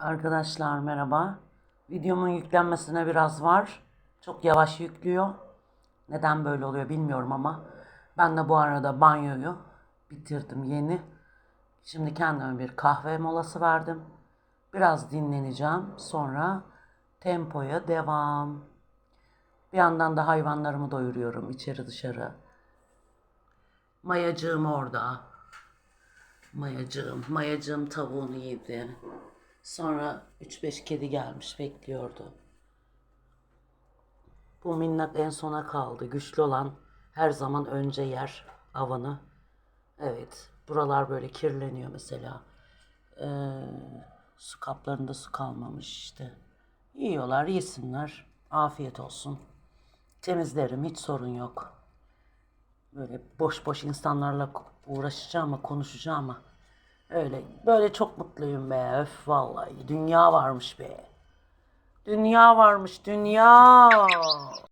Arkadaşlar merhaba. Videomun yüklenmesine biraz var. Çok yavaş yüklüyor. Neden böyle oluyor bilmiyorum ama ben de bu arada banyoyu bitirdim yeni. Şimdi kendime bir kahve molası verdim. Biraz dinleneceğim. Sonra tempoya devam. Bir yandan da hayvanlarımı doyuruyorum içeri dışarı. Mayacığım orada. Mayacığım, mayacığım tavuğunu yedi. Sonra 3-5 kedi gelmiş bekliyordu. Bu minnak en sona kaldı. Güçlü olan her zaman önce yer avını. Evet, buralar böyle kirleniyor mesela. Ee, su kaplarında su kalmamış işte. Yiyorlar, yesinler. Afiyet olsun. Temizlerim, hiç sorun yok. Böyle boş boş insanlarla uğraşacağım ama konuşacağım ama öyle böyle çok mutluyum be. Öf vallahi. Dünya varmış be. Dünya varmış dünya